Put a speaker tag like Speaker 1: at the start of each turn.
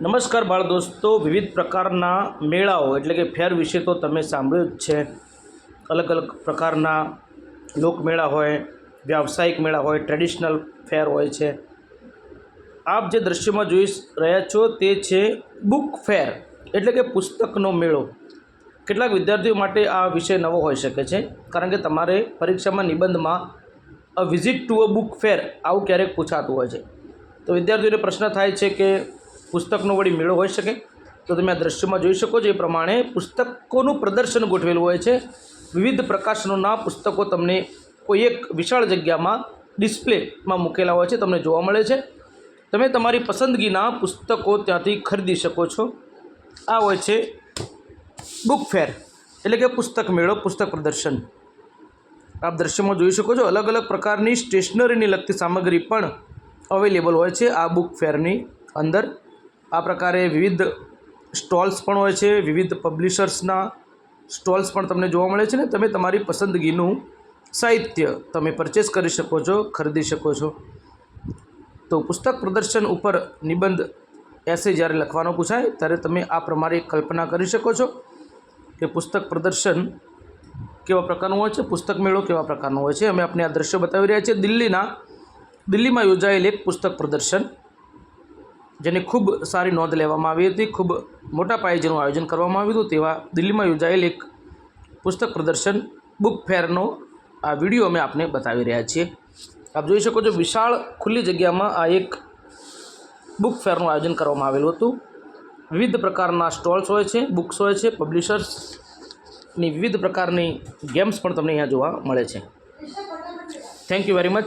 Speaker 1: નમસ્કાર બાળ દોસ્તો, વિવિધ પ્રકારના મેળાઓ એટલે કે ફેર વિશે તો તમે સાંભળ્યું જ છે. અલગ અલગ પ્રકારના લોકમેળા હોય, વ્યાવસાયિક મેળા હોય, ટ્રેડિશનલ ફેર હોય છે. આપ જે દ્રશ્યમાં જોઈ રહ્યા છો તે છે બુક ફેર એટલે કે પુસ્તકનો મેળો. કેટલાક વિદ્યાર્થીઓ માટે આ વિષય નવો હોઈ શકે છે, કારણ કે તમારે પરીક્ષામાં નિબંધમાં a visit to a book fair આવું ક્યારેક પૂછાતું હોય છે. તો વિદ્યાર્થીઓને પ્રશ્ન થાય છે કે પુસ્તકનો વળી મેળો હોઈ શકે. તો તમે આ દ્રશ્યમાં જોઈ શકો છો એ પ્રમાણે પુસ્તકોનું પ્રદર્શન ગોઠવેલું હોય છે. વિવિધ પ્રકાશનોના પુસ્તકો તમને કોઈ એક વિશાળ જગ્યામાં ડિસ્પ્લેમાં મૂકેલા હોય છે, તમને જોવા મળે છે. તમે તમારી પસંદગીના પુસ્તકો ત્યાંથી ખરીદી શકો છો. આ હોય છે બુક ફેર, એટલે કે પુસ્તક મેળો, પુસ્તક પ્રદર્શન. આપ દ્રશ્યમાં જોઈ શકો છો અલગ અલગ પ્રકારની સ્ટેશનરીની લગતી સામગ્રી પણ અવેલેબલ હોય છે આ બુક ફેરની અંદર. આ પ્રકારે વિવિધ સ્ટોલ્સ પણ હોય છે, વિવિધ પબ્લિશર્સના સ્ટોલ્સ પણ તમને જોવા મળે છે ને, તમે તમારી પસંદગીનું સાહિત્ય તમે પરચેસ કરી શકો છો, ખરીદી શકો છો. તો પુસ્તક પ્રદર્શન ઉપર નિબંધ એસે જ્યારે લખવાનો પૂછાય, ત્યારે તમે આ પ્રમાણે કલ્પના કરી શકો છો કે પુસ્તક પ્રદર્શન કેવા પ્રકારનું હોય છે, પુસ્તક મેળો કેવા પ્રકારનો હોય છે. અમે આપણે આ દ્રશ્યો બતાવી રહ્યા છીએ. દિલ્હીના, દિલ્હીમાં યોજાયેલ એક પુસ્તક પ્રદર્શન જેની ખૂબ સારી નોંધ લેવામાં આવી હતી. ખૂબ મોટા પાયે જેનું આયોજન કરવામાં આવ્યું હતું તેવા દિલ્હીમાં યોજાયેલ એક પુસ્તક પ્રદર્શન, બુક ફેરનો આ વીડિયો અમે આપને બતાવી રહ્યા છીએ. આપ જોઈ શકો છો વિશાળ ખુલ્લી જગ્યામાં આ એક બુક ફેરનું આયોજન કરવામાં આવેલું હતું. વિવિધ પ્રકારના સ્ટોલ્સ હોય છે, બુક્સ હોય છે પબ્લિશર્સની વિવિધ પ્રકારની ગેમ્સ પણ તમને અહીંયા જોવા મળે છે. Thank you very much